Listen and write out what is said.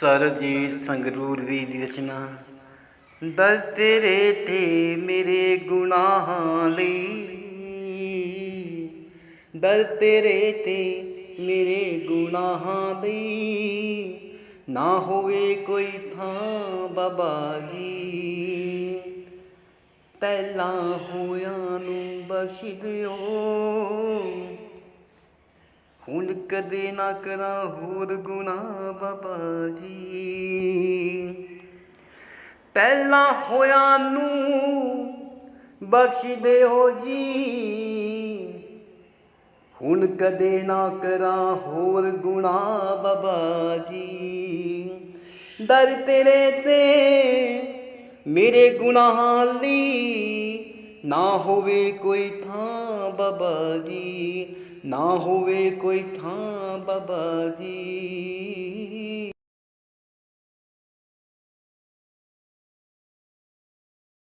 ਸਰਜੀਤ ਸੰਗਰੂਰ ਵੀ ਦੀ ਰਚਨਾ। ਦਰ ਤੇਰੇ ਤੇ ਮੇਰੇ ਗੁਨਾਹਾਂ ਲਈ। ਦਰ ਤੇਰੇ ਤੇ ਮੇਰੇ ਗੁਨਾਹਾਂ ਲਈ। ਨਾ ਹੋਵੇ ਕੋਈ ਥਾਂ ਬਾਬਾ ਜੀ। ਪਹਿਲਾਂ ਹੋਇਆਂ ਨੂੰ ਬਖਸ਼ ਦਿਓ। ਹੁਣ ਕਦੇ ਨਾ ਕਰਾਂ ਹੋਰ ਗੁਨਾਹ ਬਾਬਾ ਜੀ। ਪਹਿਲਾਂ ਹੋਇਆ ਨੂੰ ਬਖਸ਼ ਦਿਓ ਜੀ। ਹੁਣ ਕਦੇ ਨਾ ਕਰਾਂ ਹੋਰ ਗੁਨਾਹ ਬਾਬਾ ਜੀ। ਦਰ ਤੇਰੇ ਤੇ ਮੇਰੇ ਗੁਨਾਹਾਂ ਲਈ ਨਾ ਹੋਵੇ ਕੋਈ ਥਾਂ ਬਾਬਾ ਜੀ। ਨਾ ਹੋਵੇ ਕੋਈ ਥਾਂ ਬਾਬਾ ਜੀ।